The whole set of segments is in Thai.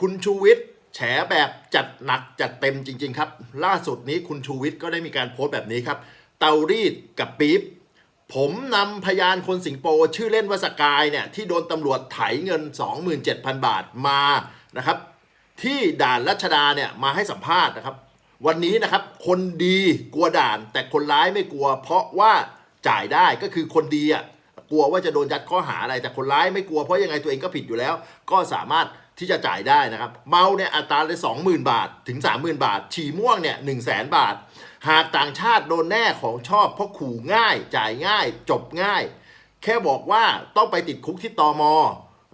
คุณชูวิทย์แฉแบบจัดหนักจัดเต็มจริง ๆ ครับ ล่าสุดนี้คุณชูวิทย์ก็ได้มีการโพสต์แบบนี้ครับ เตารีดกับปี๊บผมนำพยานคนสิงคโปร์ชื่อเล่นว่าสกายเนี่ยที่โดนตำรวจไถเงิน 27,000 บาทมานะครับที่ด่านรัชดาเนี่ยมาให้สัมภาษณ์นะครับ วันนี้นะครับคนดีกลัวด่าน แต่คนร้ายไม่กลัว เพราะว่าจ่ายได้ก็คือคนดีอะกลัวว่าจะโดนยัดข้อหาอะไรแต่คนร้ายไม่กลัวเพราะยังไงตัวเองก็ผิดอยู่แล้ว ก็สามารถ ที่จะจ่ายได้นะครับ เมาเนี่ยอัตราเลย20,000 บาทถึง 30,000 บาท ฉี่ม่วงเนี่ย1 0 0 0 0 0 บาท หากต่างชาติโดนแน่ของชอบเพราะขู่ง่าย จ่ายง่าย จบง่าย แค่บอกว่าต้องไปติดคุกที่ตอม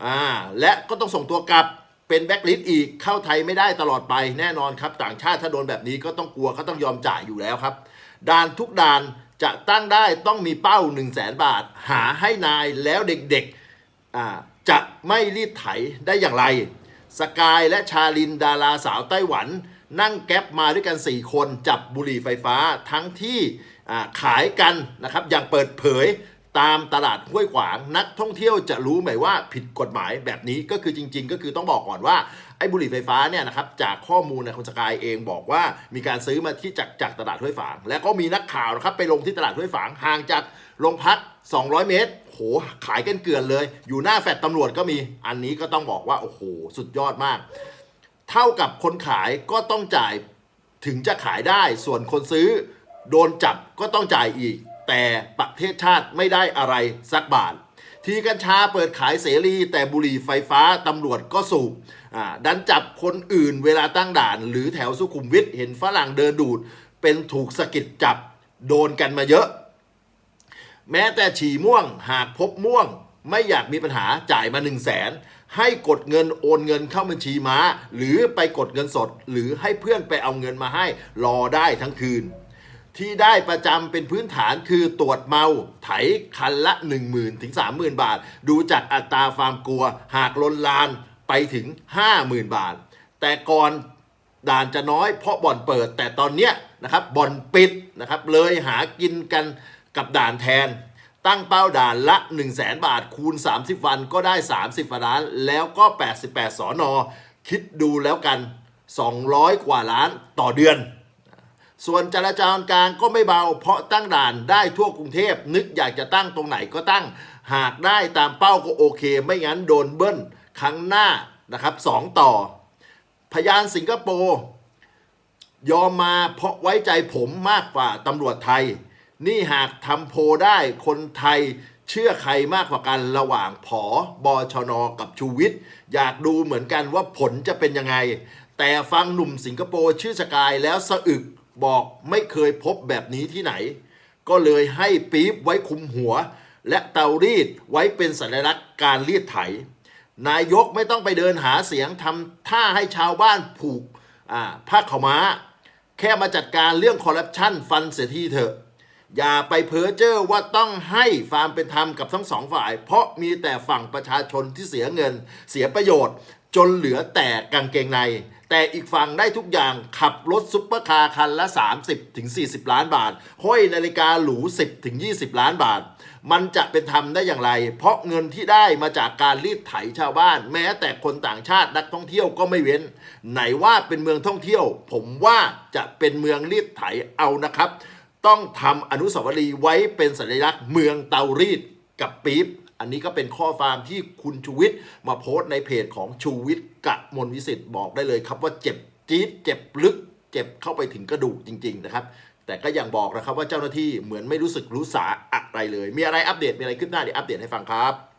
อ่าและก็ต้องส่งตัวกลับเป็นแบ็กลิสต์อีกเข้าไทยไม่ได้ตลอดไปแน่นอนครับ ต่างชาติถ้าโดนแบบนี้ก็ต้องกลัวเขาต้องยอมจ่ายอยู่แล้วครับ ด่านทุกด่านจะตั้งได้ต้องมีเป้า 1 0 0 0 0แบาท หาให้นายแล้วเด็กๆอ่า จะไม่รีดไถได้อย่างไร สกายและชาลินดาราสาวไต้หวัน นั่งแก๊ปมาด้วยกัน 4 คนจับบุหรี่ไฟฟ้าทั้งที่ขายกันนะครับอย่างเปิดเผยตามตลาดห้วยขวางนักท่องเที่ยวจะรู้ไหมว่าผิดกฎหมายแบบนี้ก็คือจริง ๆ ก็คือต้องบอกก่อนว่าไอ้บุหรี่ไฟฟ้าเนี่ยนะครับจากข้อมูลในคุณสกายเองบอกว่ามีการซื้อมาที่จากจากตลาดห้วยฝาง แล้วก็มีนักข่าวนะครับไปลงที่ตลาดห้วยฝางห่างจากโรงพัก 200 เมตร โหขายกันเกลือนเลย อยู่หน้าแฟลตำรวจก็มีอันนี้ก็ต้องบอกว่าโอ้โหสุดยอดมาก เท่ากับคนขายก็ต้องจ่ายถึงจะขายได้ส่วนคนซื้อ โดนจับก็ต้องจ่ายอีก แต่ประเทศชาติไม่ได้อะไรสักบาท ทีกัญชาเปิดขายเสรี แต่บุหรี่ไฟฟ้าตำรวจก็สูบดันจับคนอื่นเวลาตั้งด่าน หรือแถวสุขุมวิทเห็นฝรั่งเดินดูด เป็นถูกสะกิดจับโดนกันมาเยอะ แม้แต่ฉี่ม่วงหากพบม่วง ไม่อยากมีปัญหาจ่ายมา 1 0 0 0 0แสนให้กดเงินโอนเงินเข้าบัญชีม้า หรือไปกดเงินสด หรือให้เพื่อนไปเอาเงินมาให้รอได้ทั้งคืน ที่ได้ประจำเป็นพื้นฐานคือตรวจเมา ไถคันละ 1 0,000ถึง30,000 บาท ดูจากอัตราความกลัว หากลนลานไปถึง 50,000 บาท แต่ก่อนด่านจะน้อยเพราะบ่อนเปิด แต่ตอนเนี้ยนะครับบ่อนปิดนะครับเลยหากินกัน กับด่านแทน ตั้งเป้าด่านละ 1 0 0 0 0แบาทคูณ 30 วันก็ได้ 30กว่าล้าน แล้วก็ 88สอนอคิดดูแล้วกัน 200 กว่าล้านต่อเดือน ส่วนจราจรกลางก็ไม่เบา เพราะตั้งด่านได้ทั่วกรุงเทพ นึกอยากจะตั้งตรงไหนก็ตั้ง หากได้ตามเป้าก็โอเค ไม่งั้นโดนเบิ้ลครั้งหน้านะครับสองต่อ พยานสิงคโปร์ยอมมาเพราะไว้ใจผมมากกว่าตำรวจไทย นี่หากทำโพได้คนไทยเชื่อใครมากกว่ากันระหว่างผอบอชนกับชูวิทย์อยากดูเหมือนกันว่าผลจะเป็นยังไง แต่ฟังหนุ่มสิงคโปร์ชื่อสกายแล้วสะอึกบอกไม่เคยพบแบบนี้ที่ไหน ก็เลยให้ปี๊บไว้คุมหัว และเตารีดไว้เป็นสัญลักษณ์การรีดไถ นายกไม่ต้องไปเดินหาเสียงทำท่าให้ชาวบ้านผูกผ้าขาวม้า แค่มาจัดการเรื่องคอร์รัปชันฟันเสียทีเถอะ อย่าไปเพ้อเจ้อว่าต้องให้ความเป็นธรรมกับทั้งสองฝ่าย เพราะมีแต่ฝั่งประชาชนที่เสียเงิน เสียประโยชน์ จนเหลือแต่กางเกงใน แต่อีกฝั่งได้ทุกอย่างขับรถซุปเปอร์คาร์คันละ 30ถึง40 ล้านบาท ห้อยนาฬิกาหรู 10ถึง20 ล้านบาท มันจะเป็นธรรมได้อย่างไร เพราะเงินที่ได้มาจากการรีดไถชาวบ้าน แม้แต่คนต่างชาตินักท่องเที่ยวก็ไม่เว้น ไหนว่าเป็นเมืองท่องเที่ยว ผมว่าจะเป็นเมืองรีดไถเอานะครับ ต้องทำอนุสาวรีย์ไว้เป็นสัญลักษณ์เมืองเตารีดกับปี๊บอันนี้ก็เป็นข้อความที่คุณชูวิทย์มาโพสต์ในเพจของชูวิทย์กะมลวิสิทธิ์บอกได้เลยครับว่าเจ็บจี๊ดเจ็บลึก เจ็บเข้าไปถึงกระดูกจริง ๆ นะครับ แต่ก็ยังบอกนะครับว่าเจ้าหน้าที่เหมือนไม่รู้สึกรู้สาอะไรเลย มีอะไรอัปเดตมีอะไรขึ้นหน้าเดี๋ยวอัปเดตให้ฟังครับ